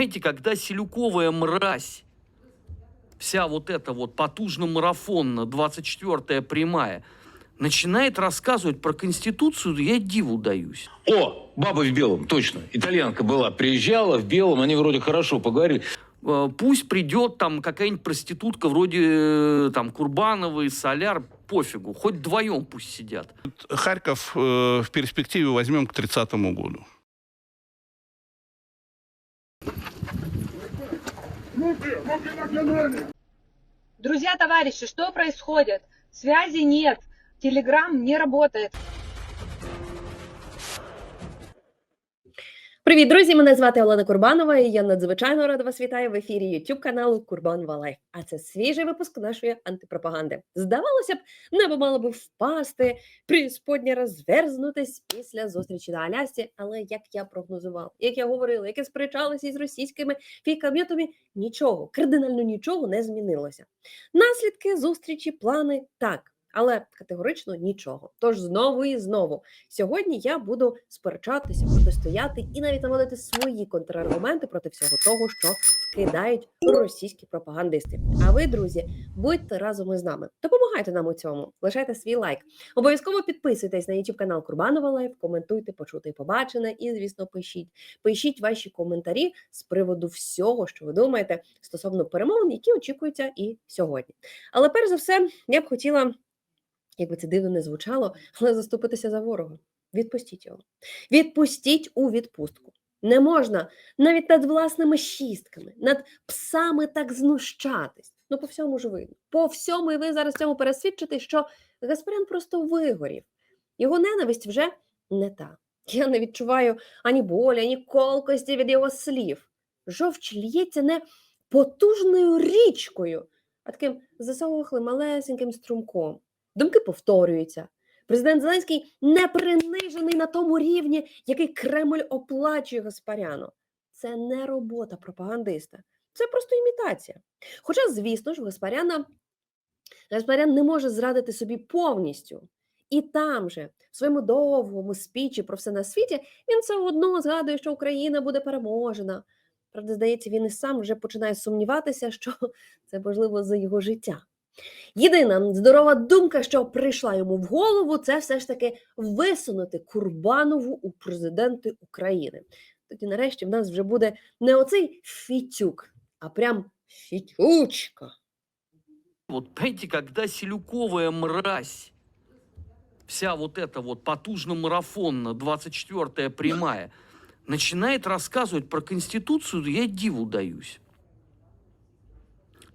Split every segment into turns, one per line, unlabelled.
Знаете, когда селюковая мразь, вся вот эта вот потужно-марафонно, 24-я прямая, начинает рассказывать про Конституцию, я диву даюсь.
О, баба в белом, точно. Итальянка была, приезжала в белом, они вроде хорошо поговорили.
Э, Пусть придет там какая-нибудь проститутка вроде э, там Курбановой, Соляр, пофигу, хоть вдвоем пусть сидят.
Харьков э, в перспективе возьмем к 30 году.
Друзья, товарищи, что происходит? Связи нет, телеграм не работает.
Привіт, друзі! Мене звати Олена Курбанова, і я надзвичайно рада вас вітаю в ефірі YouTube каналу Курбан Валай. А це свіжий випуск нашої антипропаганди. Здавалося б, небо мало би впасти, присподня розверзнутись після зустрічі на Алясці. Але як я прогнозував, як я говорила, як я сперечалася із російськими фікам'ятами, нічого, кардинально нічого не змінилося. Наслідки зустрічі, плани так. Але категорично нічого. Тож знову і знову Сьогодні я буду сперечатися, протистояти і навіть наводити свої контраргументи проти всього того, що вкидають російські пропагандисти. А ви, друзі, будьте разом із нами. Допомагайте нам у цьому. Лишайте свій лайк. Обов'язково підписуйтесь на YouTube канал Курбанова Лайв, коментуйте, почути побачене, і звісно, пишіть. Пишіть ваші коментарі з приводу всього, що ви думаєте стосовно перемовин, які очікуються і сьогодні. Але перш за все, я б хотіла. Якби це дивно не звучало, але заступитися за ворога. Відпустіть його. Відпустіть у відпустку. Не можна навіть над власними шістками, над псами так знущатись. Ну, по всьому ж видно. По всьому, і ви зараз цьому пересвідчите, що Гаспарян просто вигорів. Його ненависть вже не та. Я не відчуваю ані болі, ані колкості від його слів. Жовч лється не потужною річкою, а таким засохлим малесеньким струмком. Думки повторюються. Президент Зеленський не принижений на тому рівні, який Кремль оплачує Гаспаряну. Це не робота пропагандиста, це просто імітація. Хоча, звісно ж, Гаспаряна Гаспарян не може зрадити собі повністю. І там же, в своєму довгому спічі про все на світі, він все одно згадує, що Україна буде переможена. Правда, здається, він і сам вже починає сумніватися, що це можливо за його життя. Єдина здорова думка, що прийшла йому в голову, це все ж таки висунути Курбанову у президенти України. Тоді, нарешті, в нас вже буде не оцей фітюк, а прям фітючка.
Вот понимаете, когда селюковая мразь, вся вот эта вот потужно-марафонно, 24-я прямая, начинает рассказывать про Конституцию, я диву даюсь.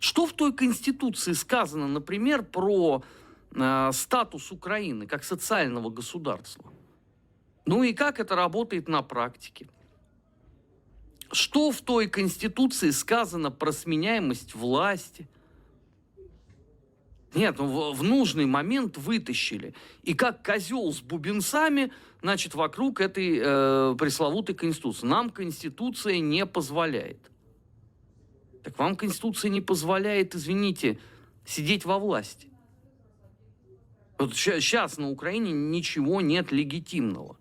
Что в той Конституции сказано, например, про э, статус Украины как социального государства? Ну и как это работает на практике? Что в той Конституции сказано про сменяемость власти? Нет, ну в, нужный момент вытащили. И как козел с бубенцами, значит, вокруг этой э, пресловутой Конституции. Нам Конституция не позволяет. Так вам Конституция не позволяет, извините, сидеть во власти. Вот сейчас на Украине ничего нет легитимного.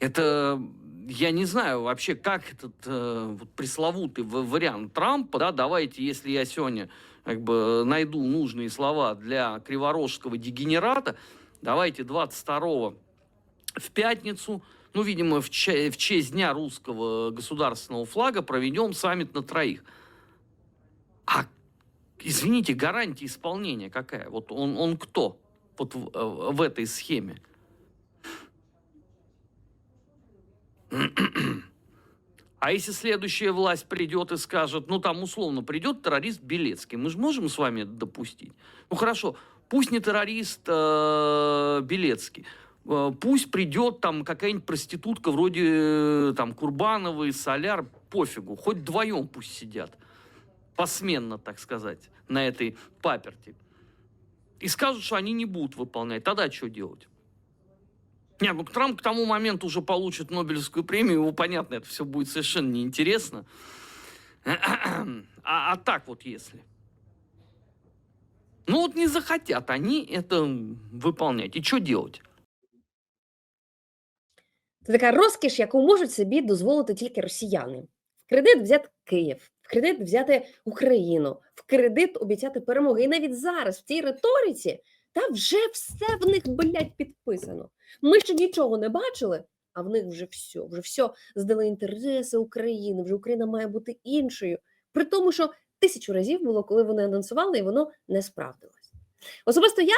Это, я не знаю вообще, как этот э, вот пресловутый вариант Трампа, да, давайте, если я сегодня как бы найду нужные слова для криворожского дегенерата, давайте 22 в пятницу, ну, видимо, в, ча- в честь Дня русского государственного флага проведем саммит на троих. А, извините, гарантия исполнения какая? Вот он, он кто вот в, э, в этой схеме? А если следующая власть придет и скажет, ну там условно придет террорист Белецкий, мы же можем с вами это допустить? Ну хорошо, пусть не террорист э, Белецкий, пусть придет там какая-нибудь проститутка вроде э, там Курбановой, Соляр, пофигу, хоть вдвоем пусть сидят, посменно, так сказать, на этой паперти. И скажут, что они не будут выполнять, тогда что делать? Нет, ну Трамп к тому моменту уже получит Нобелевскую премию, его, понятно, это все будет совершенно неинтересно. А, а так вот если. Ну вот не захотят они это выполнять. И что делать?
Це така розкіш, яку можуть собі дозволити тільки росіяни. В кредит взяти Київ, в кредит взяти Україну, в кредит обіцяти перемоги. І навіть зараз в цій риториці та вже все в них, блядь, підписано. Ми ще нічого не бачили, а в них вже все, вже все здали інтереси України, вже Україна має бути іншою. При тому, що тисячу разів було, коли вони анонсували, і воно не справдилось. Особисто я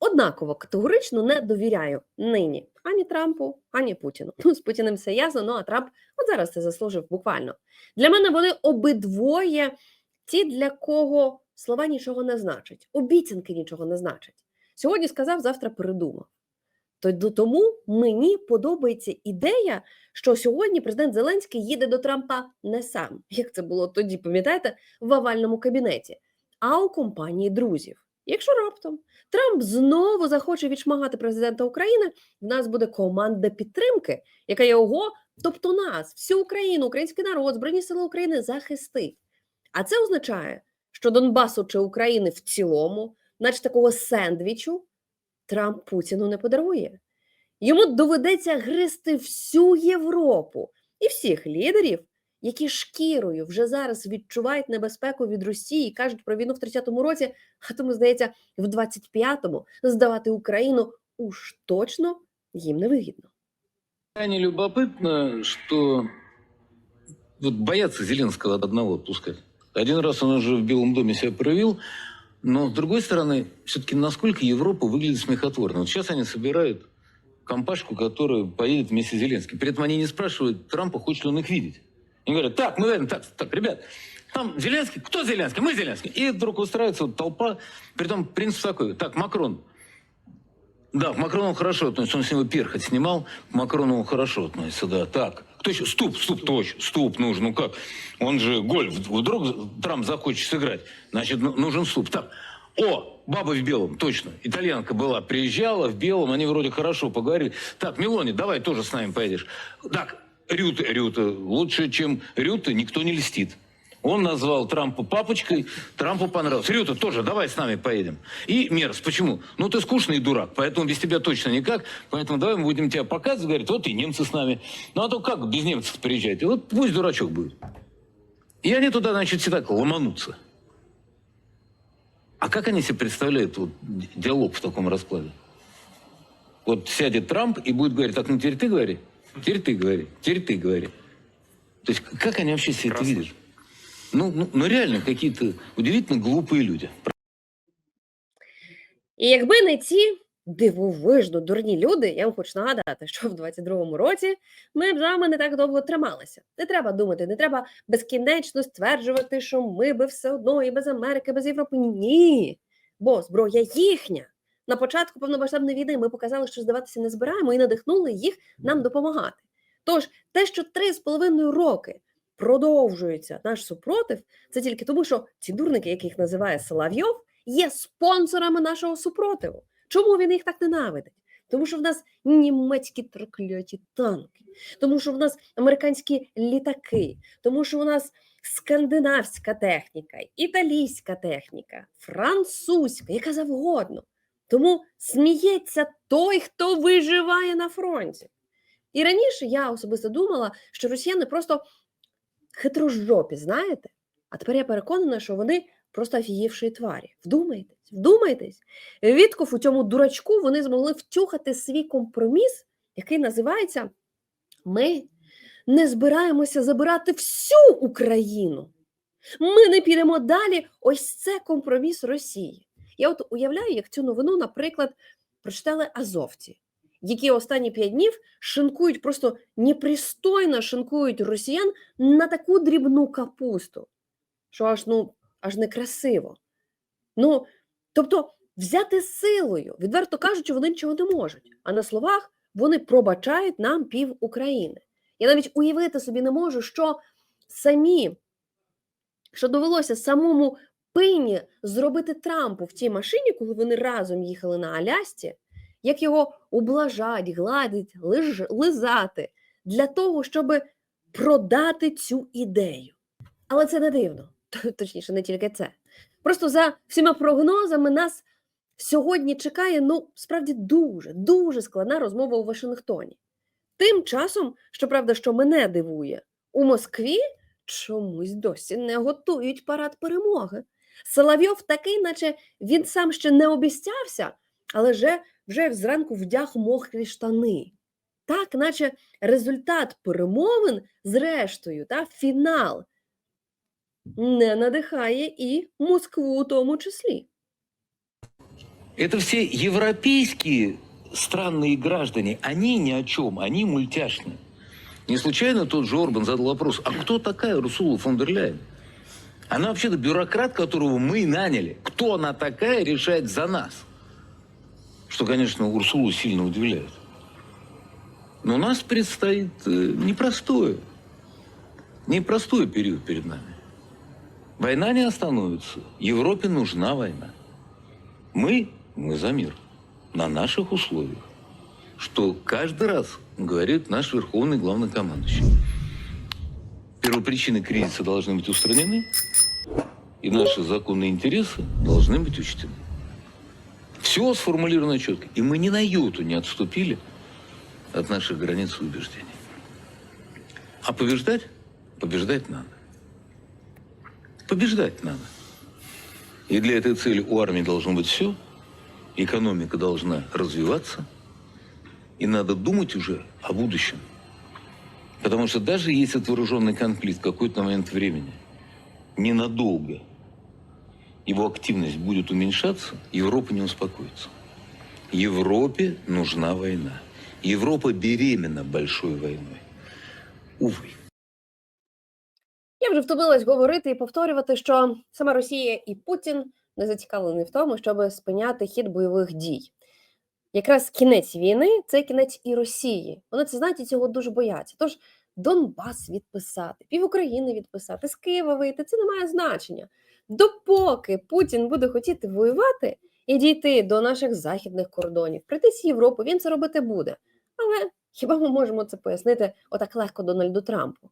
однаково категорично не довіряю нині ані Трампу, ані Путіну. Ну, з Путіним все ясно, ну а Трамп от зараз це заслужив буквально. Для мене вони обидвоє ті, для кого слова нічого не значать, обіцянки нічого не значать. Сьогодні сказав, завтра передумав. До- Тому мені подобається ідея, що сьогодні президент Зеленський їде до Трампа не сам, як це було тоді, пам'ятаєте, в овальному кабінеті, а у компанії друзів. Якщо раптом Трамп знову захоче відшмагати президента України, в нас буде команда підтримки, яка його, тобто нас, всю Україну, український народ, Збройні Сили України захистить. А це означає, що Донбасу чи України в цілому, наче такого сендвічу, Трамп Путіну не подарує. Йому доведеться гризти всю Європу і всіх лідерів, які шкірою вже зараз відчувають небезпеку від Росії і кажуть про війну в 30-му році, а тому, здається, в 25-му здавати Україну уж точно їм не вигідно.
Крайне любопытно, что вот боятся Зеленского одного отпускать. Один раз он уже в Белом доме себя проявил, но с другой стороны, все-таки насколько Европа выглядит смехотворно. Вот сейчас они собирают компашку, которая поедет вместе с Зеленским. При этом они не спрашивают Трампа, хочет ли он их видеть. Они говорят, так, мы едем, так, так, ребят, там Зеленский, кто Зеленский? Мы Зеленский. И вдруг устраивается вот толпа, притом принцип такой, так, Макрон, да, к Макрону хорошо относится. Он с него перхоть снимал. К Макрону хорошо относится, да. Так. Кто еще? Ступ, ступ, точно. Ступ нужен. Ну как? Он же гольф. Вдруг Трамп захочет сыграть. Значит, ну- нужен ступ. Так. О, баба в белом, точно. Итальянка была, приезжала в белом, они вроде хорошо поговорили. Так, Мелони, давай тоже с нами поедешь. Так, Рюта, Рюта. Лучше, чем Рюта, никто не льстит. Он назвал Трампа папочкой, Трампу понравилось. Рюта, тоже, давай с нами поедем. И Мерс, почему? Ну, ты скучный дурак, поэтому без тебя точно никак. Поэтому давай мы будем тебя показывать, говорит, вот и немцы с нами. Ну, а то как без немцев приезжать? Вот пусть дурачок будет. И они туда, значит, все так ломанутся. А как они себе представляют вот, ди- диалог в таком раскладе? Вот сядет Трамп и будет говорить, так, ну теперь ты говори, теперь ты говори, теперь ты говори. То есть как они вообще себе это видят? Ну, ну, ну реально какие-то удивительно глупые люди.
І якби не ці дивовижно дурні люди, я вам хочу нагадати, що в 22-му році ми б з вами не так довго трималися. Не треба думати, не треба безкінечно стверджувати, що ми би все одно і без Америки, без Європи. Ні. Бо зброя їхня. На початку повномасштабної війни ми показали, що здаватися не збираємо, і надихнули їх нам допомагати. Тож, те, що три з половиною роки продовжується наш супротив, це тільки тому, що ці дурники, яких називає Соловйов, є спонсорами нашого супротиву. Чому він їх так ненавидить? Тому що в нас німецькі трикляті танки, тому що в нас американські літаки, тому що у нас скандинавська техніка, італійська техніка, французька, яка завгодно. Тому сміється той, хто виживає на фронті. І раніше я особисто думала, що росіяни просто хитрожопі, знаєте? А тепер я переконана, що вони просто офігівші тварі. Вдумайтесь, вдумайтесь. Відков у цьому дурачку вони змогли втюхати свій компроміс, який називається Ми не збираємося забирати всю Україну. Ми не підемо далі. Ось це компроміс Росії. Я от уявляю, як цю новину, наприклад, прочитали азовці, які останні п'ять днів шинкують просто непристойно шинкують росіян на таку дрібну капусту, що аж ну аж некрасиво. Ну, тобто, взяти силою, відверто кажучи, вони нічого не можуть. А на словах вони пробачають нам пів України. Я навіть уявити собі не можу, що самі, що довелося самому пині зробити Трампу в тій машині, коли вони разом їхали на Алясці, як його ублажать, гладить, лиж, лизати для того, щоб продати цю ідею. Але це не дивно, точніше, не тільки це. Просто за всіма прогнозами нас сьогодні чекає ну справді дуже дуже складна розмова у Вашингтоні. Тим часом, щоправда, що мене дивує, у Москві чомусь досі не готують парад перемоги. Соловйов такий, наче він сам ще не обіцявся, але вже, вже зранку вдяг мокрі штани. Так, наче результат перемовин, зрештою, та фінал не надихає і Москву у тому числі.
Это все европейские странные граждане. Они ни о чем, они мультяшные. Не случайно тот же Орбан задал вопрос, а кто такая Урсула фон дер Ляйен? Она вообще-то бюрократ, которого мы наняли. Кто она такая, решает за нас. Что, конечно, Урсулу сильно удивляет. Но у нас предстоит э, непростое, непростой период перед нами. Война не остановится. Европе нужна война. Мы, мы за мир. На наших условиях. Что каждый раз говорит наш верховный главнокомандующий. Первопричины кризиса должны быть устранены, и наши законные интересы должны быть учтены. Все сформулировано четко. И мы ни на йоту не отступили от наших границ и убеждений. А побеждать? Побеждать надо. Побеждать надо. И для этой цели у армии должно быть все. Экономика должна развиваться. И надо думать уже о будущем. Потому что даже если вооруженный конфликт в какой-то момент времени ненадолго его активность будет уменьшаться, Европа не успокоится. Европе нужна война. Европа беременна большой войной. Увы.
Я вже втомилась говорити і повторювати, що сама Росія і Путін не зацікавлені в тому, щоб спиняти хід бойових дій. Якраз кінець війни це кінець і Росії. Вони це знають і цього дуже бояться. Тож Донбас відписати, пів України відписати, з Києва вийти це не має значення. Допоки Путін буде хотіти воювати і дійти до наших західних кордонів, прийти з Європи, він це робити буде. Але хіба ми можемо це пояснити отак легко Дональду Трампу?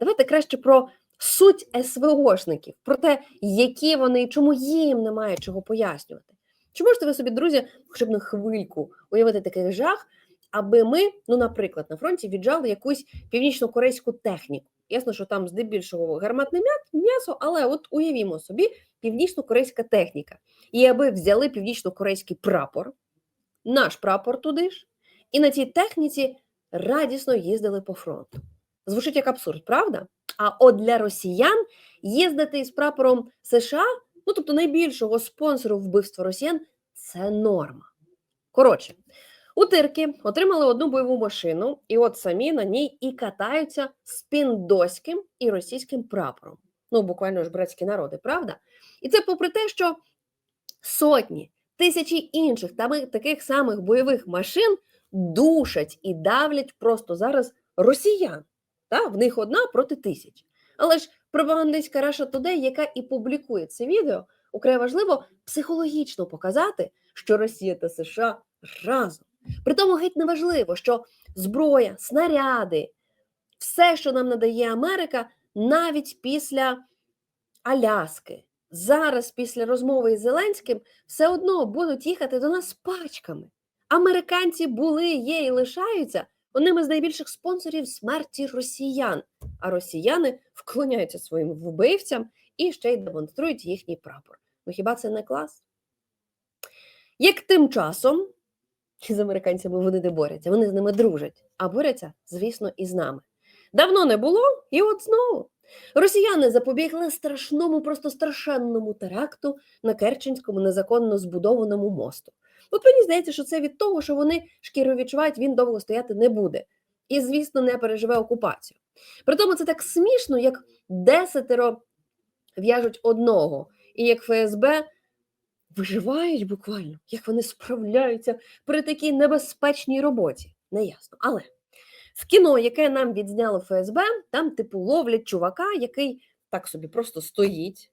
Давайте краще про суть СВОшників, про те, які вони і чому їм немає чого пояснювати. Чи можете ви собі, друзі, хоча б на хвильку уявити такий жах, аби ми, ну, наприклад, на фронті віджали якусь північно-корейську техніку? Ясно, що там здебільшого гарматне м'ясо, але от уявімо собі північно-корейська техніка. І аби взяли північно-корейський прапор, наш прапор туди ж, і на цій техніці радісно їздили по фронту. Звучить як абсурд, правда? А от для росіян їздити із прапором США, ну тобто найбільшого спонсору вбивства росіян, це норма. Коротше, утирки отримали одну бойову машину, і от самі на ній і катаються з піндоським і російським прапором. Ну, буквально ж братські народи, правда? І це попри те, що сотні, тисячі інших та таких самих бойових машин душать і давлять просто зараз росіян. Та? В них одна проти тисяч. Але ж пропагандистська Раша Today, яка і публікує це відео, украй важливо психологічно показати, що Росія та США разом. При тому геть не важливо, що зброя, снаряди, все, що нам надає Америка, навіть після Аляски, зараз, після розмови із Зеленським, все одно будуть їхати до нас пачками. Американці були, є і лишаються одними з найбільших спонсорів смерті росіян, а росіяни вклоняються своїм вбивцям і ще й демонструють їхній прапор. Ну хіба це не клас? Як тим часом з американцями вони не борються, вони з ними дружать, а борються, звісно, і з нами. Давно не було, і от знову. Росіяни запобігли страшному, просто страшенному теракту на Керченському незаконно збудованому мосту. От мені здається, що це від того, що вони шкіро відчувають, він довго стояти не буде. І, звісно, не переживе окупацію. При тому це так смішно, як десятеро в'яжуть одного, і як ФСБ виживають буквально, як вони справляються при такій небезпечній роботі. Неясно. Але в кіно, яке нам відзняло ФСБ, там, типу, ловлять чувака, який так собі просто стоїть,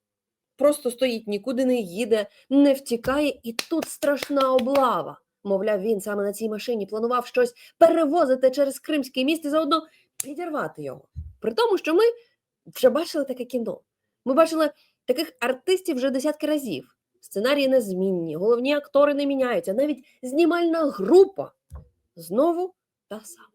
просто стоїть, нікуди не їде, не втікає, і тут страшна облава. Мовляв, він саме на цій машині планував щось перевозити через Кримський міст і заодно підірвати його. При тому, що ми вже бачили таке кіно. Ми бачили таких артистів вже десятки разів. Сценарії незмінні, головні актори не міняються, навіть знімальна група знову та сама.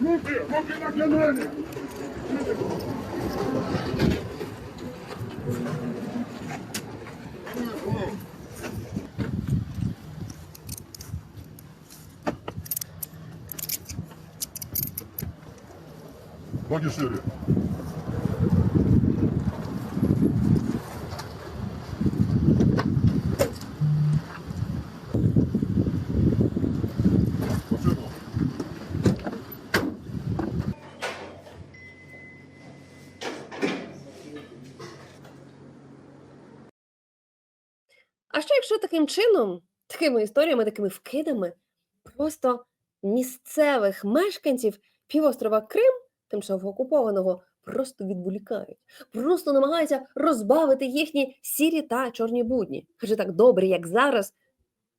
Руки, руки на колени! Машину.
А що якщо таким чином, такими історіями, такими вкидами, просто місцевих мешканців півострова Крим, тимчасово окупованого, просто відволікають, просто намагаються розбавити їхні сірі та чорні будні. Адже так добре, як зараз,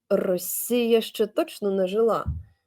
Росія ще точно не жила.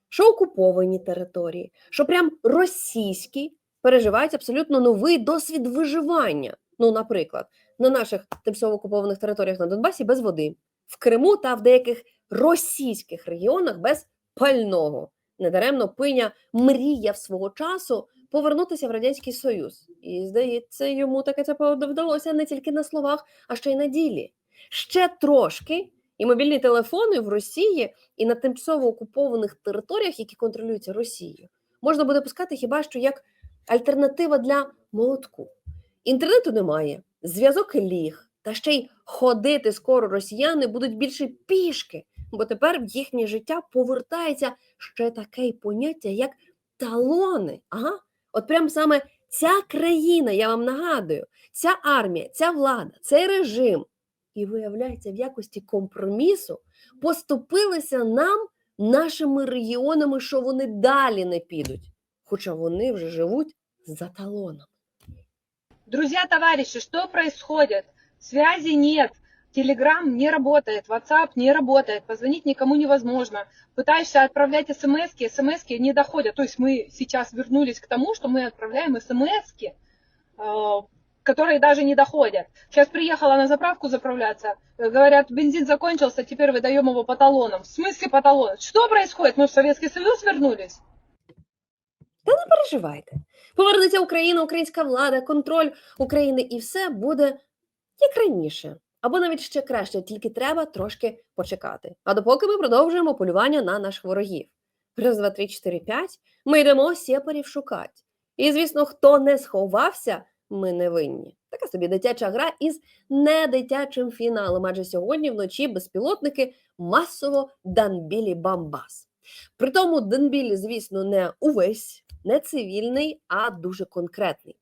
Що окуповані території, що прям російські переживають абсолютно новий досвід виживання. Ну, наприклад, на наших тимчасово окупованих територіях на Донбасі без води, в Криму та в деяких російських регіонах без пального. Недаремно пиня мріяв свого часу повернутися в радянський союз, і здається, йому таке це вдалося не тільки на словах, а ще й на ділі. Ще трошки, і мобільні телефони в Росії і на тимчасово окупованих територіях, які контролюються Росією, можна буде пускати хіба що як альтернатива для молотку. Інтернету немає, зв'язок ліг, та ще й ходити скоро росіяни будуть більше пішки, бо тепер в їхнє життя повертається ще таке поняття, як талони. Ага, от прям саме ця країна, я вам нагадую, ця армія, ця влада, цей режим, і виявляється, в якості компромісу поступилися нам нашими регіонами, що вони далі не підуть, хоча вони вже живуть за талоном.
Друзья, товарищи, что происходит? Связи нет. Телеграм не работает, WhatsApp не работает, позвонить никому невозможно. Пытаешься отправлять смс смс не доходят. То есть мы сейчас вернулись к тому, что мы отправляем смс которые даже не доходят. Сейчас приехала на заправку заправляться, э, говорят, бензин закончился, теперь выдаем его по талонам. В смысле по талонам? Что происходит? Мы в Советский Союз вернулись?
переживайте. Повернеться Україна, українська влада, контроль України, і все буде як раніше. Або навіть ще краще, тільки треба трошки почекати. А допоки ми продовжуємо полювання на наших ворогів. Раз, два, три, чотири, п'ять. Ми йдемо сєпарів шукати. І, звісно, хто не сховався, ми не винні. Така собі дитяча гра із недитячим фіналом. Адже сьогодні вночі безпілотники масово данбілі бамбас. Притому Денбілі, звісно, не увесь, не цивільний, а дуже конкретний.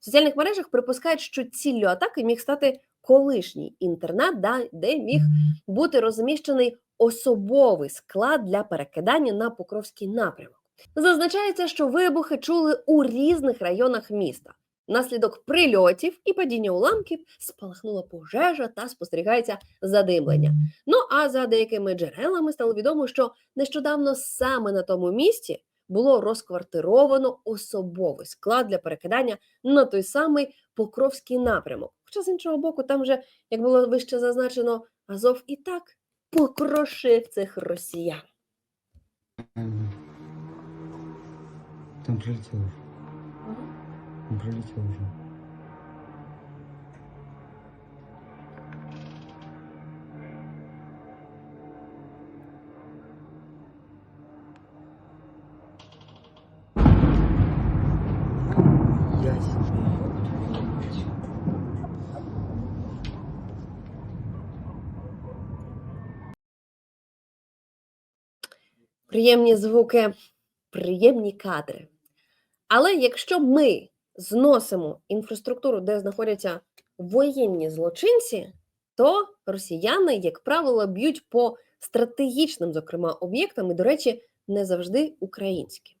В соціальних мережах припускають, що ціллю атаки міг стати колишній інтернат, да- де міг бути розміщений особовий склад для перекидання на Покровський напрямок. Зазначається, що вибухи чули у різних районах міста. Внаслідок прильотів і падіння уламків спалахнула пожежа та спостерігається задимлення. Ну а за деякими джерелами стало відомо, що нещодавно саме на тому місці було розквартировано особовий склад для перекидання на той самий Покровський напрямок. Хоча з іншого боку, там вже, як було вище зазначено, Азов і так покрошив цих росіян.
Там прилетіло уже. Он прилетел уже.
Приємні звуки, приємні кадри. Але якщо ми зносимо інфраструктуру, де знаходяться воєнні злочинці, то росіяни, як правило, б'ють по стратегічним, зокрема, об'єктам, і, до речі, не завжди українські.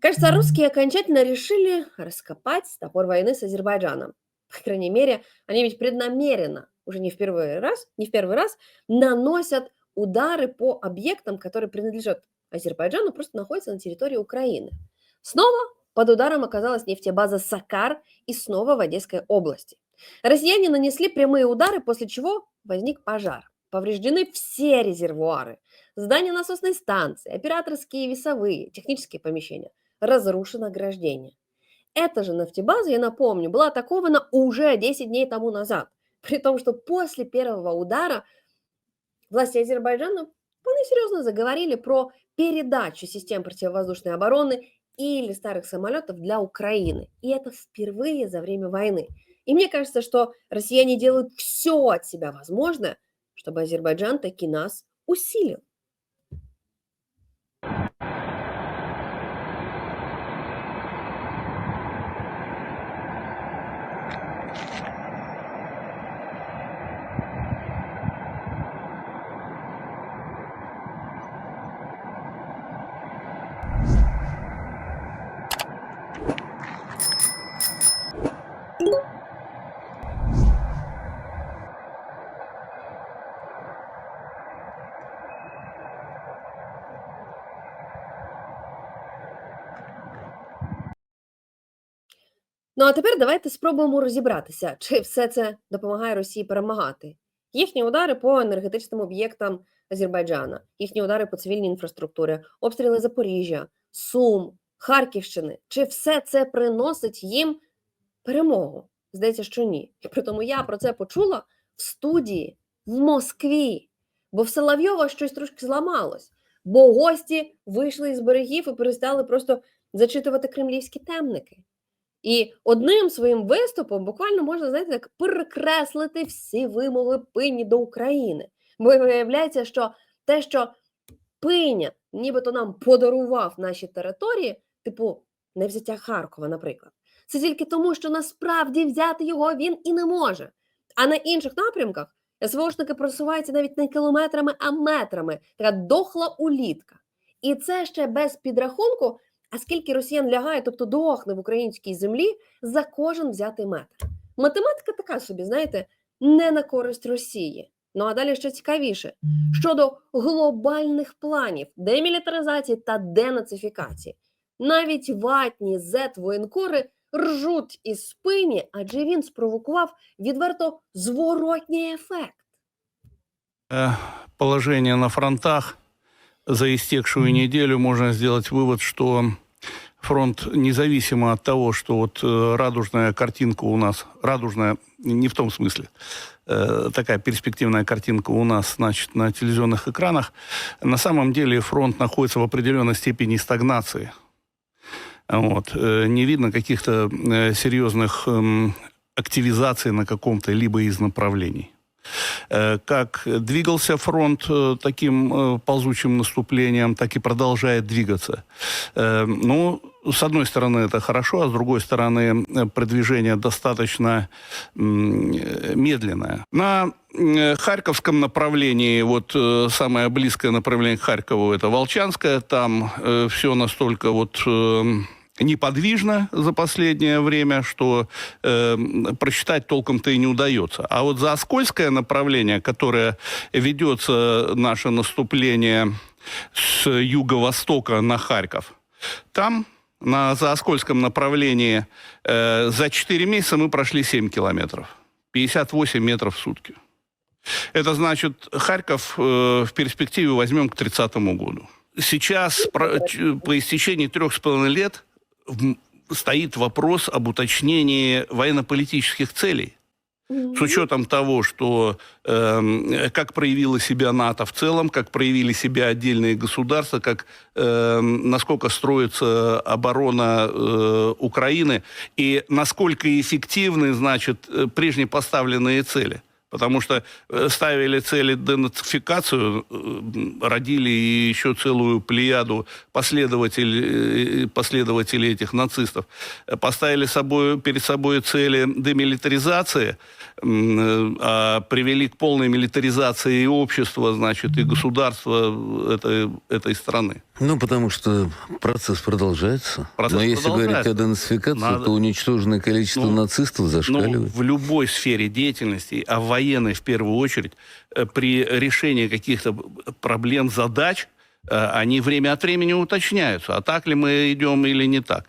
Кажется, русские окончательно решили раскопать топор войны с Азербайджаном. По крайней мере, они ведь преднамеренно, уже не в первый раз, не в первый раз, наносят удары по объектам, которые принадлежат Азербайджану, просто находятся на территории Украины. Снова под ударом оказалась нефтебаза Сакар и снова в Одесской области. Россияне нанесли прямые удары, после чего возник пожар. Повреждены все резервуары, здания насосной станции, операторские весовые, технические помещения. разрушен ограждение. Эта же нефтебаза, я напомню, была атакована уже 10 дней тому назад. При том, что после первого удара власти Азербайджана вполне серьезно заговорили про передачу систем противовоздушной обороны или старых самолетов для Украины. И это впервые за время войны. И мне кажется, что россияне делают все от себя возможное, чтобы Азербайджан таки нас усилил. Ну а тепер давайте спробуємо розібратися, чи все це допомагає Росії перемагати. Їхні удари по енергетичним об'єктам Азербайджана, їхні удари по цивільній інфраструктурі, обстріли Запоріжжя, Сум, Харківщини. Чи все це приносить їм перемогу? Здається, що ні. І при тому я про це почула в студії в Москві, бо в Соловйова щось трошки зламалось, бо гості вийшли із берегів і перестали просто зачитувати кремлівські темники. І одним своїм виступом буквально можна знаєте, так перекреслити всі вимоги пині до України. Бо виявляється, що те, що пиня нібито нам подарував наші території, типу невзяття Харкова, наприклад, це тільки тому, що насправді взяти його він і не може. А на інших напрямках СВОшники просуваються навіть не кілометрами, а метрами. Така дохла улітка. І це ще без підрахунку а скільки росіян лягає, тобто дохне в українській землі за кожен взятий метр. Математика така собі, знаєте, не на користь Росії. Ну а далі ще цікавіше щодо глобальних планів демілітаризації та денацифікації. Навіть ватні зет воєнкори ржуть із спині, адже він спровокував відверто зворотній ефект.
Э, Положение на фронтах за истекшую неделю можно сделать вывод, что фронт, независимо от того, что вот э, радужная картинка у нас, радужная не в том смысле, э, такая перспективная картинка у нас, значит, на телевизионных экранах, на самом деле фронт находится в определенной степени стагнации. Вот. Э, Не видно каких-то серьезных эм, активизаций на каком-то либо из направлений. Э, Как двигался фронт э, таким э, ползучим наступлением, так и продолжает двигаться. Э, Ну, с одной стороны, это хорошо, а с другой стороны, э, продвижение достаточно м, э, медленное. На э, Харьковском направлении, вот э, самое близкое направление к Харькову, это Волчанское, там все настолько вот э, неподвижно за последнее время, что э, прочитать толком-то и не удается. А вот за Оскольское направление, которое ведется наше наступление с юго-востока на Харьков, там на Заоскольском направлении э, за 4 месяца мы прошли 7 километров. 58 метров в сутки. Это значит, Харьков э, в перспективе возьмем к 30 году. Сейчас, про- по истечении трех с половиной лет, стоит вопрос об уточнении военно-политических целей. С учетом того, что эм, как проявила себя НАТО в целом, как проявили себя отдельные государства, как эм, насколько строится оборона э, Украины и насколько эффективны, значит, э, прежние поставленные цели. Потому что э, ставили цели денацификацию, э, родили еще целую плеяду последователей, э, последователей этих нацистов. Э, Поставили собой, перед собой цели демилитаризации, м, э, а привели к полной милитаризации и общества, значит, и государства этой, этой страны.
Ну, потому что процесс продолжается.
Процесс
Но если говорить
продолжается.
о денацификации,
Надо-
то уничтоженное количество
Ну,
нацистов
Ну,
зашкаливает.
в любой сфере деятельности, а в военной в первую очередь, э, при решении каких-то проблем, задач, э, они время от времени уточняются. А так ли мы идем или не так.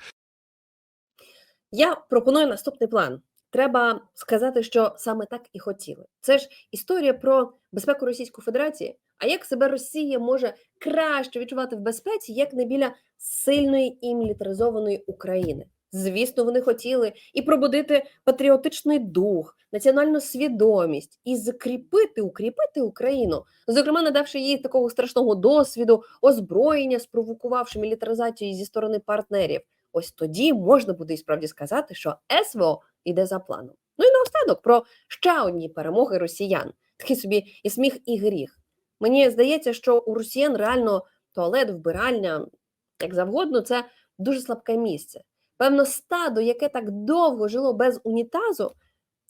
Я пропоную наступний план. Треба сказати, що саме так і хотіли. Це ж історія про безпеку Російської Федерації, А як себе Росія може краще відчувати в безпеці, як не біля сильної і мілітаризованої України? Звісно, вони хотіли і пробудити патріотичний дух, національну свідомість і закріпити, укріпити Україну, зокрема, надавши їй такого страшного досвіду, озброєння, спровокувавши мілітаризацію зі сторони партнерів. Ось тоді можна буде і справді сказати, що СВО йде за планом. Ну і наостанок про ще одні перемоги росіян. Такий собі і сміх, і гріх. Мені здається, що у росіян реально туалет, вбиральня, як завгодно, це дуже слабке місце. Певно, стадо, яке так довго жило без унітазу,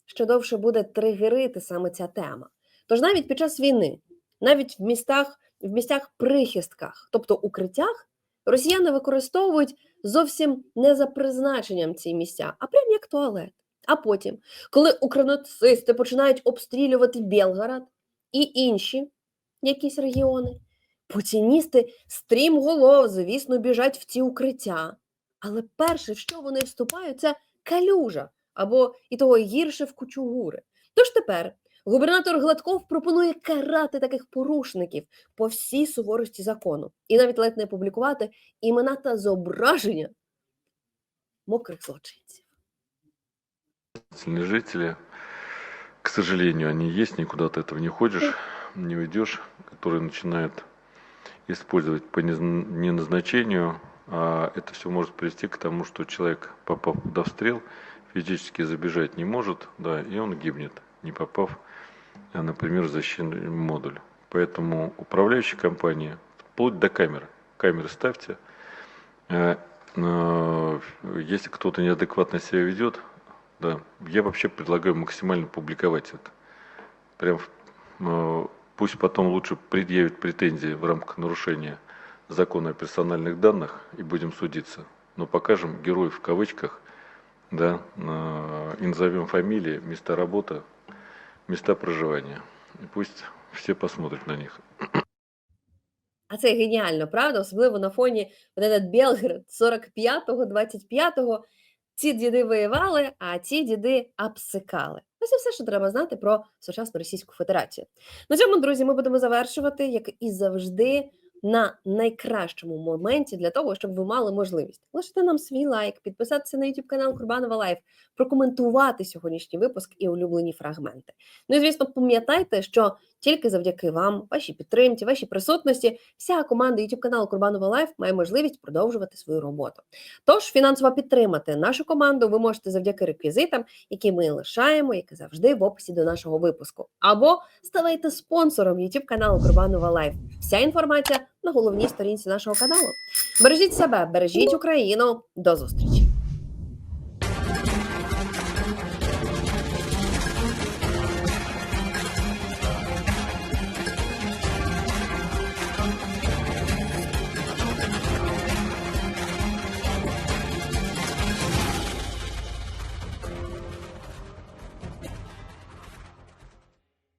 ще довше буде тригерити саме ця тема. Тож навіть під час війни, навіть в містах, в місцях прихистках, тобто укриттях, росіяни використовують зовсім не за призначенням ці місця, а прям як туалет. А потім, коли укранацисти починають обстрілювати Белгород і інші якісь регіони, путіністи стрімголов, звісно, біжать в ці укриття. Але перше, в що вони вступають, це калюжа або і того гірше в кучугури. Тож тепер губернатор Гладков пропонує карати таких порушників по всій суворості закону і навіть ледь не публікувати імена та зображення мокрих злочинців.
Сознательные жители, к сожалению, они есть, никуда ты этого не ходишь, Не уйдешь, которые начинают использовать по нез- неназначению, а это все может привести к тому, что человек, попав под обстрел, физически забежать не может, да, и он гибнет, не попав, а, например, в защитный модуль. Поэтому управляющие компании, вплоть до камеры, камеры ставьте, Э, э, если кто-то неадекватно себя ведет, да, я вообще предлагаю максимально публиковать это. Прям э, пусть потом лучше предъявят претензии в рамках нарушения закона о персональных данных и будем судиться. Но покажем героев в кавычках, да, э, и назовем фамилии, места работы, места проживания. И пусть все посмотрят на них.
А це геніально, правда? Особливо на фоні от этот Белград 45-го, 25-го. Ці діди воювали, а ці діди обсикали. Ось і все, що треба знати про сучасну Російську Федерацію. На цьому, друзі, ми будемо завершувати, як і завжди, на найкращому моменті для того, щоб ви мали можливість лишити нам свій лайк, підписатися на YouTube канал Курбанова Лайф, прокоментувати сьогоднішній випуск і улюблені фрагменти. Ну і звісно, пам'ятайте, що тільки завдяки вам, вашій підтримці, вашій присутності, вся команда YouTube каналу Курбанова Лайф має можливість продовжувати свою роботу. Тож фінансово підтримати нашу команду ви можете завдяки реквізитам, які ми лишаємо, як і завжди, в описі до нашого випуску. Або ставайте спонсором YouTube каналу Курбанова Лайф. Вся інформація на головній сторінці нашого каналу. Бережіть себе, бережіть Україну. До зустрічі!